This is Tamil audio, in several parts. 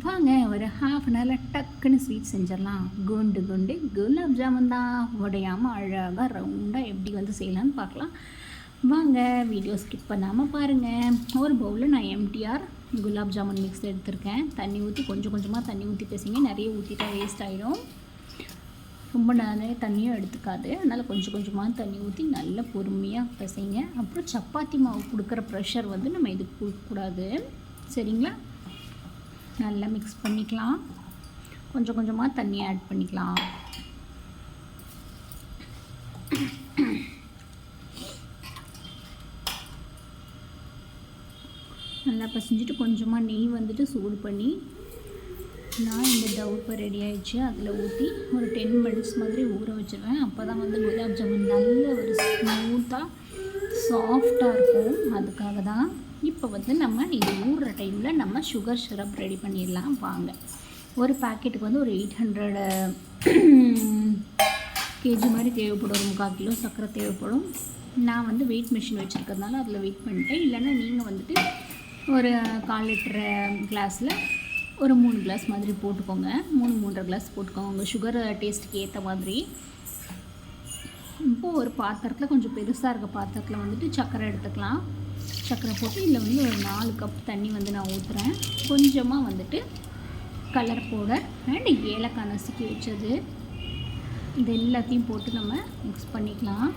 வாங்க ஒரு ஹாஃப் அன் ஹவரில் டக்குன்னு ஸ்வீட் செஞ்சிடலாம். குண்டு குண்டு குலாப் ஜாமுன் தான். உடையாமல் அழகாக ரவுண்டாக எப்படி வந்து செய்யலாம்னு பார்க்கலாம். வாங்க வீடியோ ஸ்கிப் பண்ணாமல் பாருங்கள் ஒரு பவுலில் நான் எம்டிஆர் குலாப் ஜாமுன் மிக்ஸ் எடுத்திருக்கேன். தண்ணி ஊற்றி கொஞ்சம் கொஞ்சமாக தண்ணி ஊற்றி பேசுங்க. நிறைய ஊற்றிட்டா வேஸ்ட் ஆகிடும் ரொம்ப நிறைய தண்ணியும் எடுத்துக்காது. அதனால் கொஞ்சம் கொஞ்சமாக தண்ணி ஊற்றி நல்லா பொறுமையாக பிசைங்க. அப்புறம் சப்பாத்தி மாவு கொடுக்குற ப்ரெஷர் வந்து நம்ம இதுக்கு கொடுக்கக்கூடாது. சரிங்களா? நல்லா மிக்ஸ் பண்ணிக்கலாம். கொஞ்சம் கொஞ்சமாக தண்ணி ஆட் பண்ணிக்கலாம். நல்லா பசிஞ்சிட்டு கொஞ்சமாக நெய் வந்துட்டு சூடு பண்ணி நான் இந்த டவ் இப்போ ரெடி ஆகிடுச்சு அதில் ஊற்றி ஒரு டென் மினிட்ஸ் மாதிரி ஊற வச்சுருவேன். அப்போ தான் வந்து குலாப் ஜாமுன் நல்ல ஒரு ஸ்மூத்தாக சாஃப்டாக இருக்கும். அதுக்காக தான் இப்போ வந்து நம்ம இது ஊறுற டைமில் நம்ம சுகர் சிரப் ரெடி பண்ணிடலாம். வாங்க. ஒரு பேக்கெட்டுக்கு வந்து ஒரு எயிட் ஹண்ட்ரடு கேஜி மாதிரி தேவைப்படும். ஒரு முக்கால் கிலோ சர்க்கரை தேவைப்படும். நான் வந்து வெயிட் மிஷின் வச்சுருக்கிறதுனால அதில் வெயிட் பண்ணிட்டேன். இல்லைன்னா நீங்கள் வந்துட்டு ஒரு கால் லிட்டர் கிளாஸில் ஒரு மூணு கிளாஸ் மாதிரி போட்டுக்கோங்க. மூணு மூன்றரை கிளாஸ் போட்டுக்கோங்க. உங்கள் சுகர் டேஸ்ட்டுக்கு ஏற்ற மாதிரி. இப்போது ஒரு பாத்திரத்தில் கொஞ்சம் பெருசாக இருக்க பாத்திரத்தில் வந்துட்டு சர்க்கரை எடுத்துக்கலாம். சர்க்கரை போட்டு இதில் வந்து ஒரு நாலு கப் தண்ணி வந்து நான் ஊற்றுறேன் கொஞ்சமாக வந்துட்டு கலர் பவுடர் அண்ட் ஏலக்காய் நசுக்கி வச்சது. இது எல்லாத்தையும் போட்டு நம்ம மிக்ஸ் பண்ணிக்கலாம்.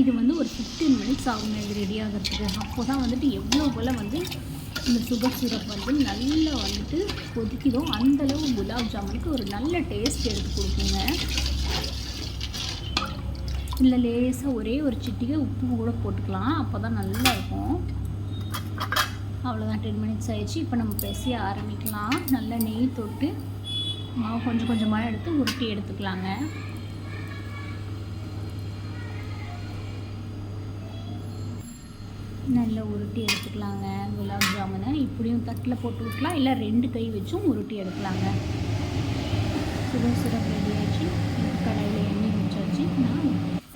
இது வந்து ஒரு ஃபிஃப்டீன் மினிட்ஸ் ஆகுங்க. இது ரெடி ஆகிறதுக்கு. அப்போ தான் வந்துட்டு எவ்வளோ போல் வந்து இந்த சுகர் சிரப் வந்து நல்லா வந்துட்டு கொதிக்குதோ அந்தளவு குலாப் ஜாமுனுக்கு ஒரு நல்ல டேஸ்ட் எடுத்து கொடுக்குங்க. இல்லை லேசாக ஒரே ஒரு சிட்டிகை உப்பு கூட போட்டுக்கலாம். அப்போ தான் நல்லாயிருக்கும் அவ்வளோதான் டென் மினிட்ஸ் ஆயிடுச்சு. இப்போ நம்ம பேசிய ஆரம்பிக்கலாம். நல்லா நெய் தொட்டு மாவு கொஞ்சம் கொஞ்சமாக எடுத்து உருட்டி எடுத்துக்கலாங்க. நல்லா உருட்டி எடுத்துக்கலாங்க. குலாப் ஜாமுனை இப்படியும் தட்டில் போட்டு விட்டுலாம் இல்லை ரெண்டு கை வச்சும் உருட்டி எடுக்கலாங்க. சுட சுட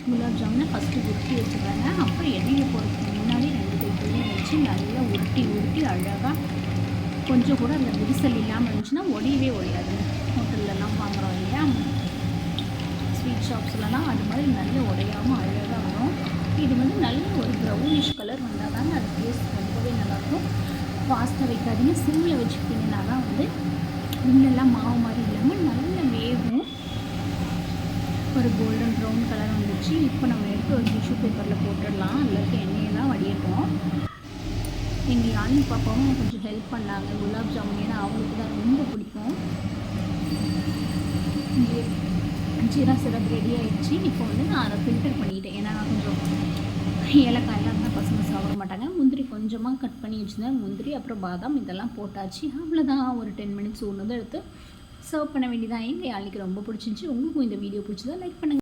குலாப் ஜாமுனை ஃபஸ்ட்டு உருட்டி வச்சுருவாங்க அப்புறம் எண்ணெயில் போடுறதுக்கு முன்னாடி ரெண்டு கை கையும் வச்சு நல்லா உருட்டி உருட்டி அழகாக கொஞ்சம் கூட அந்த விரிசல் இல்லாமல் இருந்துச்சுன்னா ஒடியவே ஒடியாது. ஹோட்டல்லலாம் வாங்குகிறோம் இல்லையா? ஸ்வீட் ஷாப்ஸ்லலாம் அது மாதிரி நல்ல உடையாமல் அழகாக வரும். இது வந்து நல்ல ஒரு ப்ரௌனிஷ் கலர் வந்தால் தாங்க அது டேஸ்ட் ரொம்பவே நல்லாயிருக்கும். ஃபாஸ்ட்டாக வைக்காதீங்க சிம்மில் வச்சுக்கிட்டிங்கன்னா தான் வந்து முன்னெல்லாம் மாவு மாதிரி இல்லாமல் நல்ல வேகும். ஒரு கோல்டன் ப்ரௌன் கலர் வந்துச்சு. இப்போ நம்ம எடுத்து ஒரு டிஷ்யூ பேப்பரில் போட்டுடலாம். அதில் இருக்க எண்ணெயெல்லாம் வடியட்டும். எங்கள் யானி பாப்பாவும் கொஞ்சம் ஹெல்ப் பண்ணாங்க. குலாப் ஜாமுன். ஏன்னா அவங்களுக்கு தான் ரொம்ப பிடிக்கும். ஜீரா சிரப் ரெடி ஆகிடுச்சு இப்போ வந்து நான் அதை ஃபில்டர் பண்ணிட்டேன். ஏன்னா நான் கொஞ்சம் ஏலக்காயெல்லாம் தான் பசங்க சாப்பிட மாட்டாங்க. முந்திரி கொஞ்சமாக கட் பண்ணி வச்சுருந்தேன். முந்திரி அப்புறம் பாதாம் இதெல்லாம் போட்டாச்சு. அவ்வளோதான் ஒரு டென் மினிட்ஸ் ஒன்று எடுத்து சர்வ் பண்ண வேண்டியதான் எங்கள் யாழிக்கு ரொம்ப பிடிச்சிருந்துச்சி. உங்களுக்கும் இந்த வீடியோ பிடிச்சதா லைக் பண்ணுங்கள்